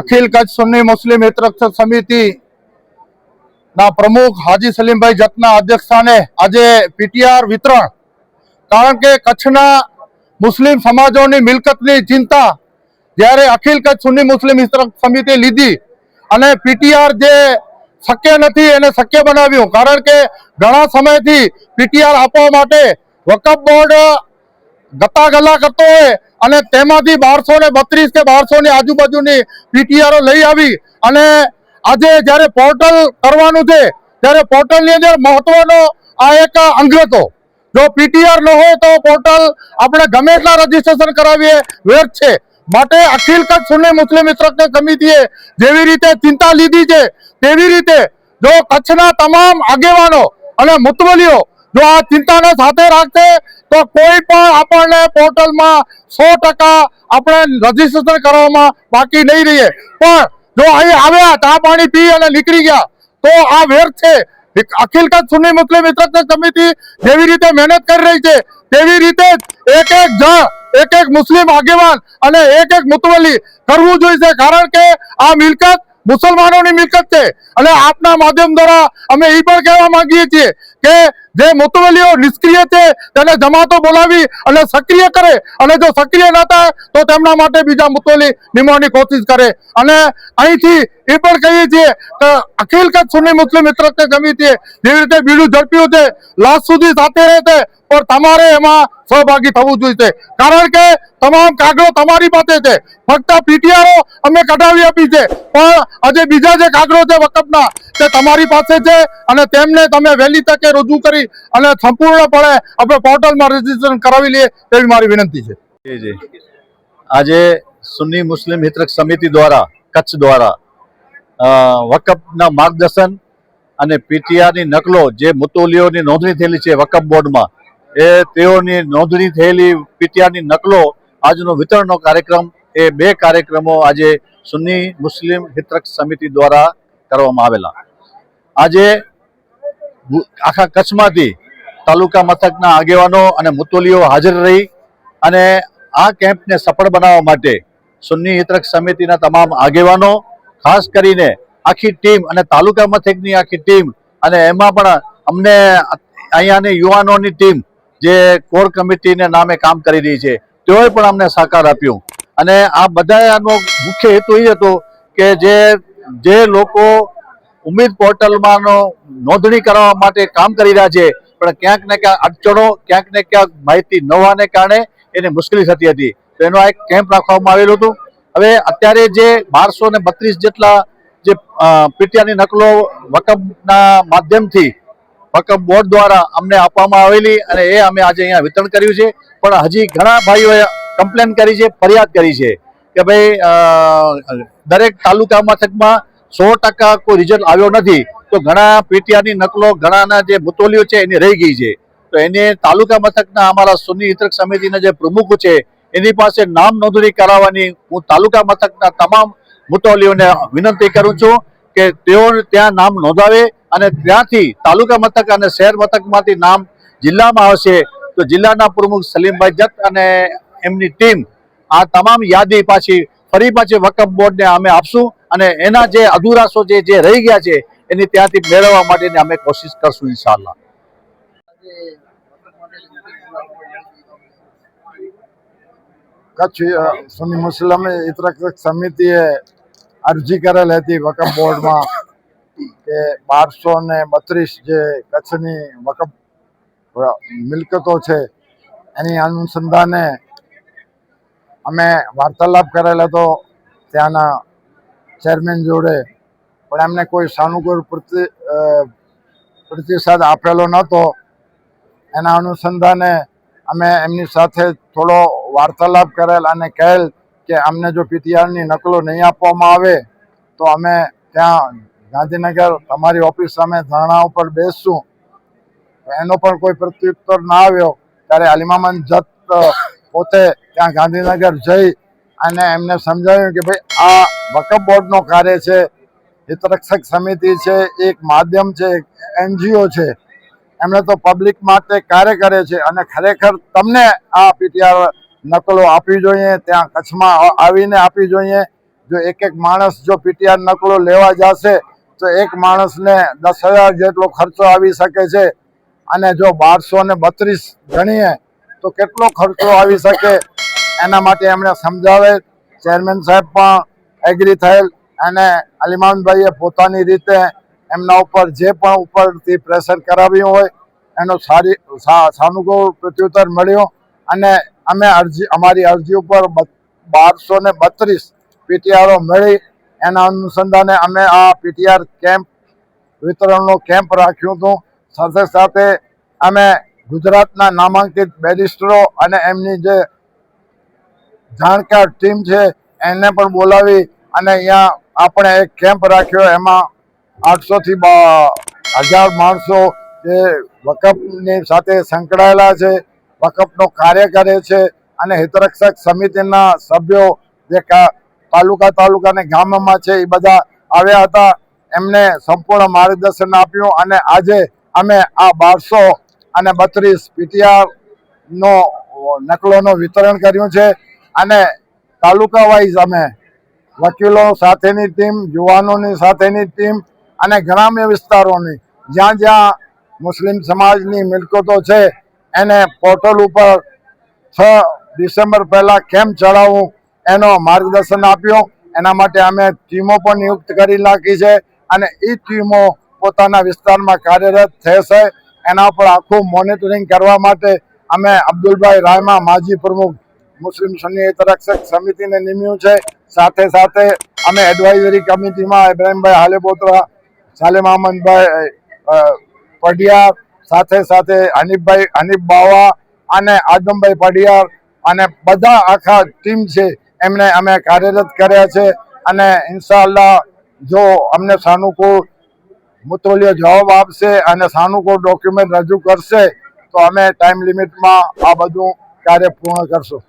અખિલ કચ્છ સુન્ની મુસ્લિમ હિતરક્ષક સમિતિ ના પ્રમુખ હાજી સલીમભાઈ જતના અધ્યક્ષસ્થાને આજે પીટીઆર વિતરણ. કારણ કે કચ્છના મુસ્લિમ સમાજોની મિલકતની ચિંતા જ્યારે અખિલ કચ્છ સુન્ની મુસ્લિમ હિતરક્ષક સમિતિએ લીધી અને પીટીઆર જે શક્ય નથી એને શક્ય બનાવ્યું. કારણ કે ઘણા સમયથી પીટીઆર આપવા માટે વકફ બોર્ડ ગતા ગલા કરતો હોય અને તેમાંથી બારસો ને બત્રીસ કે બારસો ની આજુબાજુની પીટીઆરઓ લઈ આવી અને આજે જ્યારે પોર્ટલ કરવાનું છે, ત્યારે પોર્ટલની અંદર મહત્વનો આ એક અંગ હતો જો પીટીઆર ન હોય તો પોર્ટલ આપણે ગમે એટલા રજીસ્ટ્રેશન કરાવીએ, વ્યર્થ છે. માટે અખિલ કચ્છ સુન્ની મુસ્લિમ ઇન્સ્ટ્રક્ટર સમિતિએ જેવી રીતે ચિંતા લીધી છે, તેવી રીતે જો કચ્છના તમામ આગેવાનો અને મુતવલીઓ જો આ ચિંતાને સાથે રાખશે તો કોઈ પણ આપણને પોર્ટલમાં સો ટકા આપણે રજીસ્ટ્રેશન કરવામાં બાકી નહીં રહીએ. પણ જો અહીં આવ્યા, ચા પાણી પી અને નીકળી ગયા, તો આ વ્યર્થ છે. અખિલ કચ્છ સુન્ની મુસ્લિમ ઇન્સ્ટ્રક્ટર સમિતિ જેવી રીતે મહેનત કરી રહી છે? તેવી રીતે એક એક જણ, એક એક મુસ્લિમ આગેવાન અને એક એક મુતવલી કરવું જોઈશે? કારણ કે આ મિલકત મુસલમાનોની મિલકત છે. અને આપના માધ્યમ દ્વારા અમે એ પણ કહેવા માંગીએ છીએ કે જે મુતવલીઓ નિષ્ક્રિય છે, તેને જમાતો બોલાવી અને સક્રિય કરે. અને જો સક્રિય ન થાય, તો તેમના માટે બીજા મુતવલી નિમવાની કોશિશ કરે. અને અહીંથી એ પણ કહીએ છીએ કે અખિલ કચ્છ સુન્ની મુસ્લિમ મિત્રત્વ સમિતિએ જેવી રીતે બીડું ઝડપ્યું છે લાસ્ટ સુધી સાથે રહેશે પણ તમારે એમાં સહભાગી થવું જોઈએ. કારણ કે તમામ કાગળો તમારી પાસે છે. ફક્ત પીટીઆરો અમે કઢાવી આપી છે. પણ આજે બીજા જે કાગળો છે વકફના, તે તમારી પાસે છે અને તેમને તમે વહેલી તકે રજૂ કરી અને સંપૂર્ણપણે આપણે પોર્ટલમાં રજીસ્ટ્રેશન કરાવી લઈએ તેવી મારી વિનંતી છે. આજે સુન્ની મુસ્લિમ હિતરક સમિતિ દ્વારા, કચ્છ દ્વારા વકફના માર્ગદર્શન અને પીટીઆરની નકલો જે મુતોલીઓની નોંધણી થયેલી છે વકફ બોર્ડમાં, એ તેઓની નોંધણી થયેલી પીટીઆરની નકલો આજનો વિતરણનો કાર્યક્રમ, એ બે કાર્યક્રમો આજે સુન્ની મુસ્લિમ હિતરક સમિતિ દ્વારા કરવામાં આવેલા. આજે આખા કચ્છમાંથી તાલુકા મથકના આગેવાનો અને મુતોલીઓ હાજર રહી અને આ કેમ્પને સફળ બનાવવા માટે સુન્ની હિતરક સમિતિના તમામ આગેવાનો, ખાસ કરીને આખી ટીમ અને તાલુકા મથકની આખી ટીમ અને એમાં પણ અમને અહીંયાની યુવાનોની ટીમ જે કોર કમિટીને નામે કામ કરી રહી છે, તેઓએ પણ અમને સહકાર આપ્યું. અને આ બધાનો મુખ્ય હેતુ એ હતો કે જે જે લોકો ઉમેદ પોર્ટલમાંનો નોંધણી કરવા માટે કામ કરી રહ્યા છે. પણ ક્યાંક ને ક્યાંક અડચણો, ક્યાંક ને ક્યાંક માહિતી ન હોવાને કારણે એને મુશ્કેલી થતી હતી. તો એનો એક કેમ્પ રાખવામાં આવેલું હતું. હવે અત્યારે જે બારસો ને બત્રીસ જેટલા જે પીટીઆરની નકલો વકફના માધ્યમથી વકફ બોર્ડ દ્વારા અમને આપવામાં આવેલી અને એ અમે આજે અહીંયા વિતરણ કર્યું છે. પણ હજી ઘણા ભાઈઓએ કમ્પ્લેન કરી છે, ફરિયાદ કરી છે કે ભાઈ દરેક તાલુકા મથકમાં સો ટકા કોઈ રિઝલ્ટ આવ્યો નથી, તો ઘણા પીટીઆરની નકલો, ઘણાના જે મુતોલીઓ છે, એની રહી ગઈ છે. તો એને તાલુકા મથકના અમારા સુન્ની હિતરક સમિતિના જે પ્રમુખ છે, એની પાસે નામ નોંધણી કરાવવાની હું તાલુકા મથકના તમામ મુતોલીઓને વિનંતી કરું છું કે તેઓ ત્યાં નામ નોંધાવે અને ત્યાંથી તાલુકા મથક અને શહેર મથકમાંથી નામ જિલ્લામાં આવશે, તો જિલ્લાના પ્રમુખ સલીમભાઈ જત અને એમની ટીમ આ તમામ યાદી પાછી ફરી પાછી વકફ બોર્ડને અમે આપશું. અને એના જે અધુરાશો જે જે રહી ગયા છે, એની ત્યાંથી મેળવવા માટેની અમે કોશિશ કરશું ઇન્શાલ્લાહ કચ્છ સુની મુસ્લિમ ઇતરક્ષક સમિતિએ અરજી કરેલ હતી વકફ બોર્ડમાં કે બારસો ને બત્રીસ જે કચ્છની વકફ મિલકતો છે, એની અનુસંધાને અમે વાર્તાલાપ કરેલ હતો ત્યાંના ચેરમેન જોડે. પણ એમને કોઈ સાનુકૂળ પ્રતિ પ્રતિસાદ આપેલો નહોતો. એના અનુસંધાને અમે એમની સાથે થોડો વાર્તાલાપ કરેલ અને કહેલ કે અમને જો પીટીઆરની નકલો નહીં આપવામાં આવે, તો અમે ત્યાં ગાંધીનગર તમારી ઓફિસ સામે ધરણા ઉપર બેસશું. એનો પણ કોઈ પ્રત્યુત્તર ના આવ્યો. ત્યારે અલીમામન જત પોતે ત્યાં ગાંધીનગર જઈ અને એમને સમજાવ્યું કે ભાઈ, આ વકફ બોર્ડનો કાર્ય છે, હિતરક્ષક સમિતિ છે, એક માધ્યમ છે, એક એનજીઓ છે. એમણે તો પબ્લિક માટે કાર્ય કરે છે અને ખરેખર તમને આ પીટીઆર નકલો આપવી જોઈએ, ત્યાં કચ્છમાં આવીને આપવી જોઈએ. જો એક એક માણસ જો પીટીઆર નકલો લેવા જશે, તો એક માણસને દસ હજાર જેટલો ખર્ચો આવી શકે છે. અને જો બારસો ને બત્રીસ ગણીએ, તો કેટલો ખર્ચો આવી શકે? એના માટે એમણે સમજાવે ચેરમેન સાહેબ પણ એગ્રી થયેલ અને અલીમાનભાઈએ પોતાની રીતે એમના ઉપર જે પણ ઉપરથી પ્રેશર કરાવ્યું હોય, એનો સારી સાનુકૂળ પ્રત્યુત્તર મળ્યો અને અમે અરજી, અમારી અરજી ઉપર બારસો ને બત્રીસ પીટીઆરઓ મળી. એના અનુસંધાને અમે આ પીટીઆર કેમ્પ, વિતરણનો કેમ્પ રાખ્યું હતું. સાથે સાથે અમે ગુજરાતના નામાંકિત બેરિસ્ટરો અને એમની જે જાણકાર ટીમ છે, એને પણ બોલાવી અને અહીંયા આપણે એક કેમ્પ રાખ્યો, એમાં આઠસોથી હજાર માણસો જે વકફની સાથે સંકળાયેલા છે, વકફનો કાર્ય કરે છે અને હિતરક્ષક સમિતિના સભ્યો જે તાલુકા તાલુકા અને ગામમાં છે, એ બધા આવ્યા હતા. એમને સંપૂર્ણ માર્ગદર્શન આપ્યું અને આજે અમે આ બારસો અને બત્રીસ પીટીઆરનો નકલોનું વિતરણ કર્યું છે. અને તાલુકા વાઇઝ અમે વકીલો સાથેની ટીમ યુવાનોની સાથેની ટીમ અને ગ્રામ્ય વિસ્તારોની, જ્યાં જ્યાં મુસ્લિમ સમાજની મિલકતો છે, એને પોર્ટલ ઉપર છ ડિસેમ્બર પહેલાં કેમ ચડાવવું એનો માર્ગદર્શન આપ્યું. એના માટે અમે ટીમો પણ નિયુક્ત કરી નાખી છે અને એ ટીમો પોતાના વિસ્તારમાં કાર્યરત થશે. એના પર આખું મોનિટરિંગ કરવા માટે અમે અબ્દુલભાઈ રાયમા માજી પ્રમુખ મુસ્લિમ સુન્ની રક્ષક સમિતિને નિમ્યું છે. સાથે સાથે અમે એડવાઇઝરી કમિટીમાં ઇબ્રાહીમભાઈ હાલેપોત્રા, સાલેમ અહમદભાઈ પઢિયાર, સાથે સાથે હનીફભાઈ, હનીફ બાવા અને આદમભાઈ પડિયાર અને બધા આખા ટીમ છે એમને અમે કાર્યરત કર્યા છે અને ઇન્શાઅલ્લાહ જો અમને સાનુકૂળ મુતોલિયો જવાબ આપશે અને સાનુકૂળ ડોક્યુમેન્ટ રજૂ કરશે તો અમે ટાઈમ લિમિટમાં આ બધું કાર્ય પૂર્ણ કરશું.